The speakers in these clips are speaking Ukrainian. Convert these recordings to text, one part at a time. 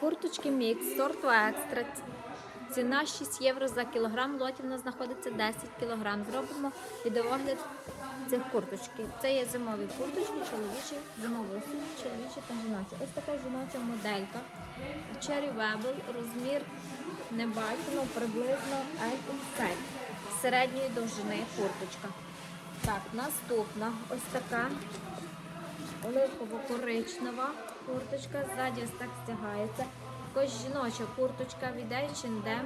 Курточки мікс, сорту екстра. Ціна 6 євро за кілограм. В лоті в нас знаходиться 10 кілограм. Зробимо відеогляд цих курточки. Це є зимові курточки, чоловічі, зимові чоловічі та жіночі. Ось така жіноча моделька. Cherry Webel, розмір не бачимо, приблизно XL. Середньої довжини курточка. Так, наступна ось така оливково-коричнева курточка. Ззаді ось так стягається. Також жіноча курточка від H&M.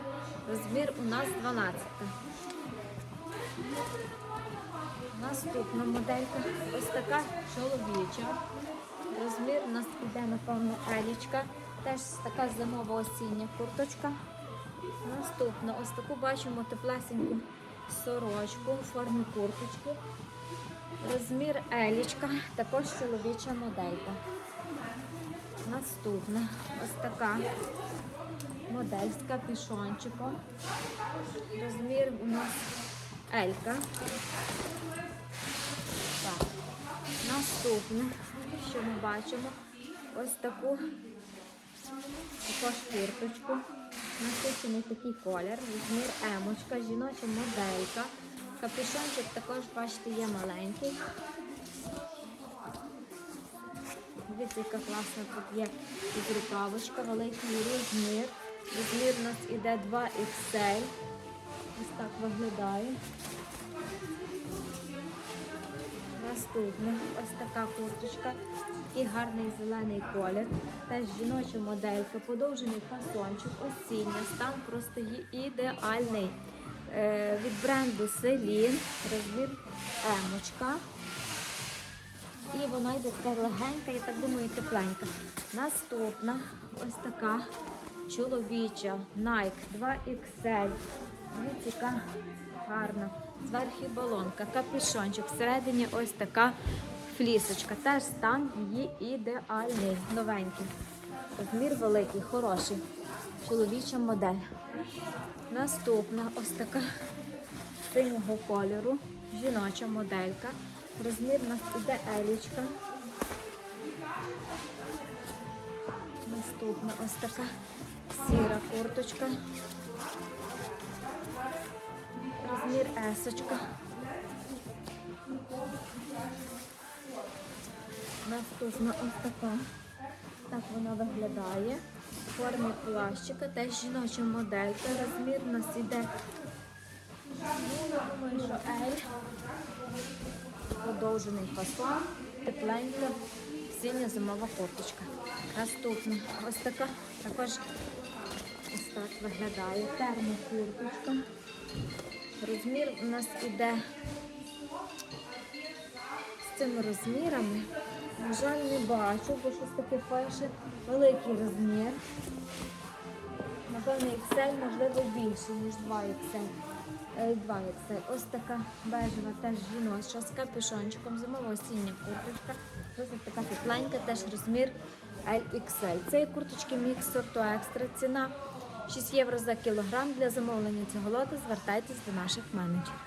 Розмір у нас 12. Наступна моделька ось така чоловіча. Розмір у нас іде, напевно, елічка. Теж така зимова осіння курточка. Наступна, ось таку бачимо теплесеньку сорочку у формі курточки. Розмір елічка, також чоловіча моделька. Наступна ось така модель з капюшончиком. Розмір у нас Елька. Так. Наступне, що ми бачимо, ось таку також курточку. Насичений такий колір, розмір емочка, жіноча моделька. Капюшончик також, бачите, є маленький. Дивіться, яка класна тут є тут рукавочка, великий розмір. Розмір у нас іде 2XL. Ось так виглядає. Наступна ось така курточка і гарний зелений колір. Теж жіноча моделька, подовжений фасончик, осіння, стан просто ідеальний. Е, від бренду Селін, розмір емочка. І вона йде така легенька, я так думаю, тепленька. Наступна ось така чоловіча Nike 2XL. Дивіться, яка гарна. Зверху балонка, капюшончик. Всередині ось така флісочка. Теж стан її ідеальний, новенький. Розмір великий, хороший. Чоловіча модель. Наступна ось така синього кольору, жіноча моделька. Розмір у нас іде елічка. Наступна ось така сіра курточка. Розмір есочка. Наступна ось така. Так вона виглядає. В формі плащика, теж жіноча моделька. Розмір у нас іде. Подовжений фасон, тепленька, синя зимова курточка. Наступна ось така, також ось так виглядає. Термокурточка. Розмір у нас іде з цими розмірами. На жаль, не бачу, бо щось таке пише. Великий розмір. Напевно, XL, можливо, більший, ніж 2 XL. Е, 2 XL. Ось така бежева теж жіноча з капюшончиком, зимова осіння курточка. Досить така тепленька, теж розмір LXL. Це курточки мікс сорту екстра. Ціна 6 євро за кілограм. Для замовлення цього лоту звертайтесь до наших менеджерів.